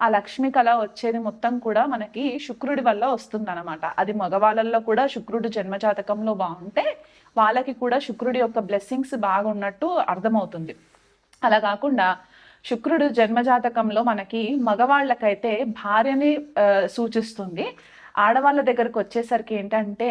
ఆ లక్ష్మి కళ వచ్చేది మొత్తం కూడా మనకి శుక్రుడి వల్ల వస్తుంది అనమాట అది మగవాళ్ళల్లో కూడా శుక్రుడు జన్మజాతకంలో బాగుంటే వాళ్ళకి కూడా శుక్రుడి యొక్క బ్లెస్సింగ్స్ బాగున్నట్టు అర్థమవుతుంది. అలా కాకుండా శుక్రుడు జన్మజాతకంలో మనకి మగవాళ్ళకైతే భార్యని సూచిస్తుంది. ఆడవాళ్ళ దగ్గరకు వచ్చేసరికి ఏంటంటే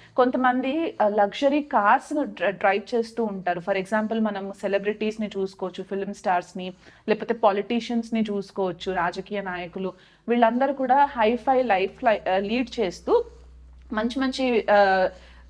కొంతమంది లగ్జరీ కార్స్ డ్రైవ్ చేస్తూ ఉంటారు. ఫర్ ఎగ్జాంపుల్ మనం సెలబ్రిటీస్ని చూసుకోవచ్చు ఫిల్మ్ స్టార్స్ని లేకపోతే పాలిటీషియన్స్ని చూసుకోవచ్చు రాజకీయ నాయకులు. వీళ్ళందరూ కూడా హైఫై లైఫ్ లీడ్ చేస్తూ మంచి మంచి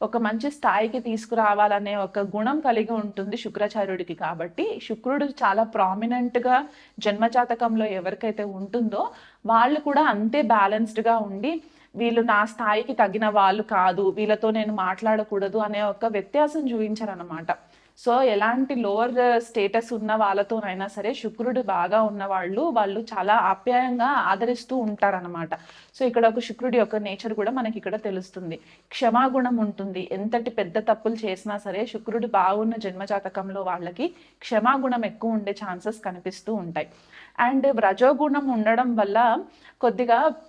ఒక మంచి స్థాయికి తీసుకురావాలనే ఒక గుణం కలిగి ఉంటుంది శుక్రాచార్యుడికి కాబట్టి శుక్రుడు చాలా ప్రామినెంట్గా జన్మజాతకంలో ఎవరికైతే ఉంటుందో వాళ్ళు కూడా అంతే బ్యాలెన్స్డ్గా ఉండి వీళ్ళు నా స్థాయికి తగిన వాళ్ళు కాదు వీళ్ళతో నేను మాట్లాడకూడదు అనే ఒక వ్యత్యాసం చూపించారనమాట సో ఎలాంటి లోవర్ స్టేటస్ ఉన్న వాళ్ళతోనైనా సరే శుక్రుడు బాగా ఉన్న వాళ్ళు వాళ్ళు చాలా ఆప్యాయంగా ఆదరిస్తూ ఉంటారనమాట సో ఇక్కడ ఒక శుక్రుడి యొక్క నేచర్ కూడా మనకి ఇక్కడ తెలుస్తుంది. క్షమాగుణం ఉంటుంది. ఎంతటి పెద్ద తప్పులు చేసినా సరే శుక్రుడు బాగున్న జన్మజాతకంలో వాళ్ళకి క్షమాగుణం ఎక్కువ ఉండే ఛాన్సెస్ కనిపిస్తూ ఉంటాయి. అండ్ రజోగుణం ఉండడం వల్ల కొద్దిగా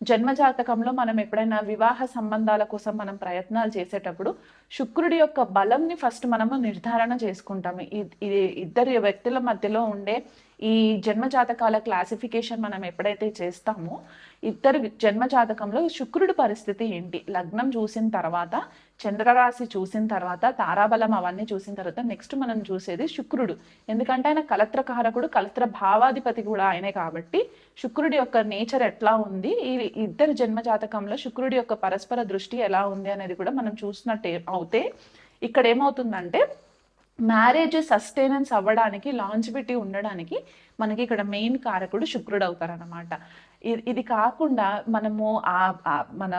జన్మజాతకంలో మనం ఎప్పుడైనా వివాహ సంబంధాల కోసం మనం ప్రయత్నాలు చేసేటప్పుడు శుక్రుడి యొక్క బలంని ఫస్ట్ మనము నిర్ధారణ చేసుకుంటాము. ఇది ఇద్దరు వ్యక్తుల మధ్యలో ఉండే ఈ జన్మజాతకాల క్లాసిఫికేషన్ మనం ఎప్పుడైతే చేస్తామో ఇద్దరు జన్మజాతకంలో శుక్రుడి పరిస్థితి ఏంటి? లగ్నం చూసిన తర్వాత చంద్రరాశి చూసిన తర్వాత తారాబలం అవన్నీ చూసిన తర్వాత నెక్స్ట్ మనం చూసేది శుక్రుడు. ఎందుకంటే ఆయన కలత్రకారకుడు కలత్ర భావాధిపతి కూడా ఆయనే కాబట్టి శుక్రుడి యొక్క నేచర్ ఎట్లా ఉంది? ఈ ఇద్దరు జన్మజాతకంలో శుక్రుడి యొక్క పరస్పర దృష్టి ఎలా ఉంది అనేది కూడా మనం చూసినట్టే అవుతే ఇక్కడ ఏమవుతుందంటే మ్యారేజ్ సస్టైనెన్స్ అవ్వడానికి లాంజిబిటీ ఉండడానికి మనకి ఇక్కడ మెయిన్ కారకుడు శుక్రుడు అవుతారనమాట ఇది ఇది కాకుండా మనము ఆ మన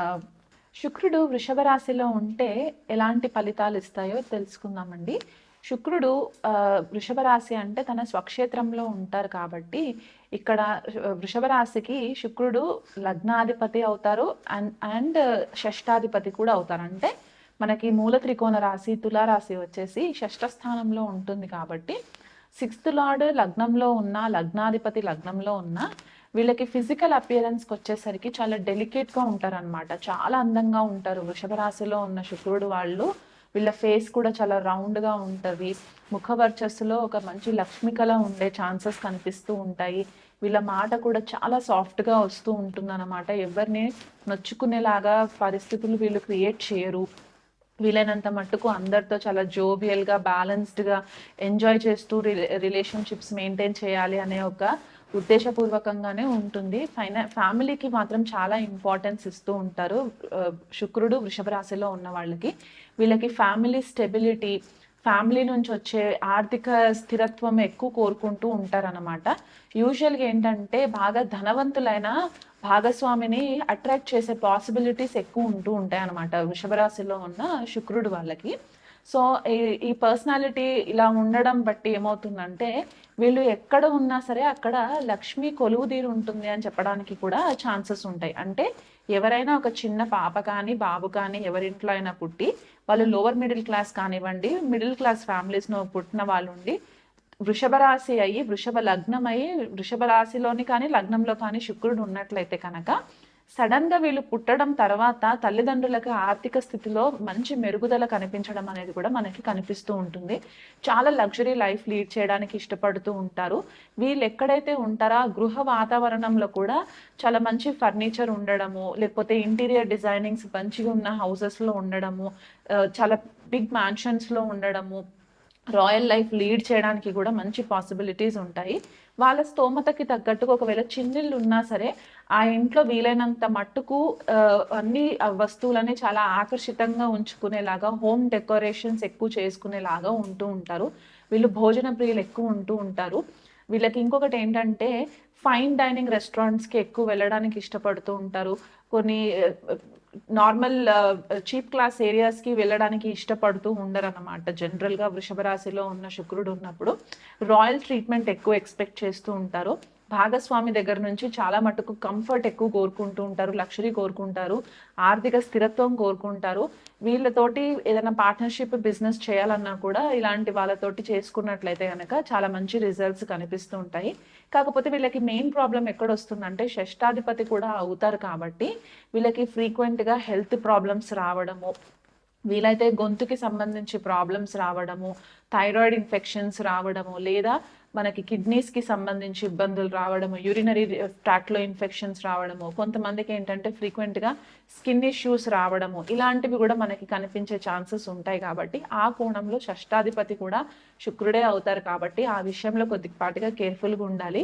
శుక్రుడు వృషభ రాశిలో ఉంటే ఎలాంటి ఫలితాలు ఇస్తాయో తెలుసుకుందామండి. శుక్రుడు వృషభ రాశి అంటే తన స్వక్షేత్రంలో ఉంటారు కాబట్టి ఇక్కడ వృషభ రాశికి శుక్రుడు లగ్నాధిపతి అవుతారు అండ్ అండ్ షష్టాధిపతి కూడా అవుతారు. అంటే మనకి మూల త్రికోణ రాశి తులారాశి వచ్చేసి షష్ఠ స్థానంలో ఉంటుంది కాబట్టి సిక్స్త్ లార్డ్ లగ్నంలో ఉన్న లగ్నాధిపతి లగ్నంలో ఉన్న వీళ్ళకి ఫిజికల్ అపియరెన్స్కి వచ్చేసరికి చాలా డెలికేట్గా ఉంటారనమాట చాలా అందంగా ఉంటారు. వృషభ రాశిలో ఉన్న శుక్రుడు వాళ్ళు వీళ్ళ ఫేస్ కూడా చాలా రౌండ్గా ఉంటుంది. ముఖ వర్చస్సులో ఒక మంచి లక్ష్మికల ఉండే ఛాన్సెస్ కనిపిస్తూ ఉంటాయి. వీళ్ళ మాట కూడా చాలా సాఫ్ట్గా వస్తూ ఉంటుందన్నమాట. ఎవరిని నొచ్చుకునేలాగా పరిస్థితులు వీళ్ళు క్రియేట్ చేయరు. వీలైనంత మట్టుకు అందరితో చాలా జోబియల్గా బ్యాలెన్స్డ్గా ఎంజాయ్ చేస్తూ రిలేషన్షిప్స్ మెయింటైన్ చేయాలి అనే ఒక ఉద్దేశపూర్వకంగానే ఉంటుంది. ఫైన ఫ్యామిలీకి మాత్రం చాలా ఇంపార్టెన్స్ ఇస్తూ ఉంటారు. శుక్రుడు వృషభ రాశిలో ఉన్న వాళ్ళకి. వీళ్ళకి ఫ్యామిలీ స్టెబిలిటీ ఫ్యామిలీ నుంచి వచ్చే ఆర్థిక స్థిరత్వం ఎక్కువ కోరుకుంటూ ఉంటారనమాట యూజువల్గా ఏంటంటే బాగా ధనవంతులైన భాగస్వామిని అట్రాక్ట్ చేసే పాసిబిలిటీస్ ఎక్కువ ఉంటూ ఉంటాయి అనమాట వృషభరాశిలో ఉన్న శుక్రుడు వాళ్ళకి. సో ఈ ఈ పర్సనాలిటీ ఇలా ఉండడం బట్టి ఏమవుతుందంటే వీళ్ళు ఎక్కడ ఉన్నా సరే అక్కడ లక్ష్మి కొలువు తీరు ఉంటుంది అని చెప్పడానికి కూడా ఛాన్సెస్ ఉంటాయి. అంటే ఎవరైనా ఒక చిన్న పాప కానీ బాబు కానీ ఎవరింట్లో అయినా పుట్టి వాళ్ళు లోవర్ మిడిల్ క్లాస్ కానివ్వండి మిడిల్ క్లాస్ ఫ్యామిలీస్లో పుట్టిన వాళ్ళు ఉండి వృషభ రాశి అయ్యి వృషభ లగ్నం అయ్యి వృషభ రాశిలోని కానీ లగ్నంలో కానీ శుక్రుడు ఉన్నట్లయితే కనుక సడన్గా వీళ్ళు పుట్టడం తర్వాత తల్లిదండ్రులకు ఆర్థిక స్థితిలో మంచి మెరుగుదల కనిపించడం అనేది కూడా మనకి కనిపిస్తూ ఉంటుంది. చాలా లగ్జరీ లైఫ్ లీడ్ చేయడానికి ఇష్టపడుతూ ఉంటారు. వీళ్ళు ఎక్కడైతే ఉంటారో గృహ వాతావరణంలో కూడా చాలా మంచి ఫర్నిచర్ ఉండడము లేకపోతే ఇంటీరియర్ డిజైనింగ్స్ మంచిగా ఉన్న హౌసెస్లో ఉండడము చాలా బిగ్ మ్యాన్షన్స్లో ఉండడము రాయల్ లైఫ్ లీడ్ చేయడానికి కూడా మంచి పాసిబిలిటీస్ ఉంటాయి. వాళ్ళ స్తోమతకి తగ్గట్టుగా ఒకవేళ చిన్నిళ్ళు ఉన్నా సరే ఆ ఇంట్లో వీలైనంత మట్టుకు అన్ని వస్తువులని చాలా ఆకర్షితంగా ఉంచుకునేలాగా హోమ్ డెకరేషన్స్ ఎక్కువ చేసుకునేలాగా ఉంటూ ఉంటారు. వీళ్ళు భోజన ప్రియులు ఎక్కువ ఉంటూ ఉంటారు. వీళ్ళకి ఇంకొకటి ఏంటంటే ఫైన్ డైనింగ్ రెస్టారెంట్స్కి ఎక్కువ వెళ్ళడానికి ఇష్టపడుతూ ఉంటారు. కొన్ని నార్మల్ చీప్ క్లాస్ ఏరియాస్కి వెళ్ళడానికి ఇష్టపడుతూ ఉండరు అనమాట జనరల్గా వృషభ రాశిలో ఉన్న శుక్రుడు ఉన్నప్పుడు రాయల్ ట్రీట్మెంట్ ఎక్కువ ఎక్స్పెక్ట్ చేస్తూ ఉంటారు. భాగస్వామి దగ్గర నుంచి చాలా మటుకు కంఫర్ట్ ఎక్కువ కోరుకుంటూ ఉంటారు లక్షరీ కోరుకుంటారు ఆర్థిక స్థిరత్వం కోరుకుంటారు. వీళ్ళతోటి ఏదైనా పార్ట్నర్షిప్ బిజినెస్ చేయాలన్నా కూడా ఇలాంటి వాళ్ళతోటి చేసుకున్నట్లయితే కనుక చాలా మంచి రిజల్ట్స్ కనిపిస్తూ ఉంటాయి. కాకపోతే వీళ్ళకి మెయిన్ ప్రాబ్లం ఎక్కడ వస్తుందంటే షష్టాధిపతి కూడా అవుతారు కాబట్టి వీళ్ళకి ఫ్రీక్వెంట్గా హెల్త్ ప్రాబ్లమ్స్ రావడము వీలైతే గొంతుకి సంబంధించి ప్రాబ్లమ్స్ రావడము థైరాయిడ్ ఇన్ఫెక్షన్స్ రావడము లేదా మనకి కిడ్నీస్కి సంబంధించి ఇబ్బందులు రావడము యూరినరీ ట్రాక్లో ఇన్ఫెక్షన్స్ రావడము కొంతమందికి ఏంటంటే ఫ్రీక్వెంట్గా స్కిన్ ఇష్యూస్ రావడము ఇలాంటివి కూడా మనకి కనిపించే ఛాన్సెస్ ఉంటాయి కాబట్టి ఆ కోణంలో షష్టాధిపతి కూడా శుక్రుడే అవుతారు కాబట్టి ఆ విషయంలో కొద్దిపాటిగా కేర్ఫుల్గా ఉండాలి.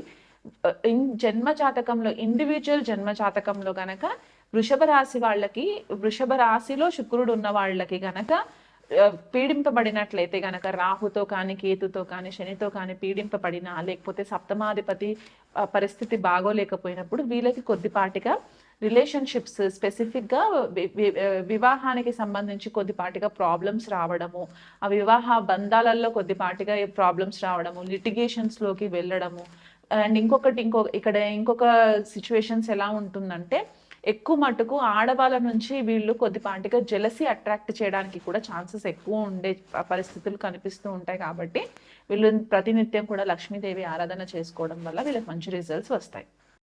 ఇన్ జన్మ జాతకంలో ఇండివిజువల్ జన్మ జాతకంలో గనక వృషభ రాశి వాళ్ళకి వృషభ రాశిలో శుక్రుడు ఉన్న వాళ్ళకి గనక పీడింపబడినట్లయితే గనక రాహుతో కానీ కేతుతో కానీ శనితో కానీ పీడింపబడినా లేకపోతే సప్తమాధిపతి పరిస్థితి బాగోలేకపోయినప్పుడు వీళ్ళకి కొద్దిపాటిగా రిలేషన్షిప్స్ స్పెసిఫిక్గా వి- వి- వివాహానికి సంబంధించి కొద్దిపాటిగా ప్రాబ్లమ్స్ రావడము ఆ వివాహ బంధాలలో కొద్దిపాటిగా ప్రాబ్లమ్స్ రావడము లిటిగేషన్స్లోకి వెళ్ళడము అండ్ ఇంకొకటి ఇంకో ఇక్కడ ఇంకొక సిచ్యువేషన్స్ ఎలా ఉంటుందంటే ఎక్కువ మటుకు ఆడవాళ్ళ నుంచి వీళ్ళు కొద్దిపాటిగా జెలసీ అట్రాక్ట్ చేయడానికి కూడా ఛాన్సెస్ ఎక్కువ ఉండే పరిస్థితులు కనిపిస్తూ ఉంటాయి కాబట్టి వీళ్ళు ప్రతినిత్యం కూడా లక్ష్మీదేవి ఆరాధన చేసుకోవడం వల్ల వీళ్ళకి మంచి రిజల్ట్స్ వస్తాయి.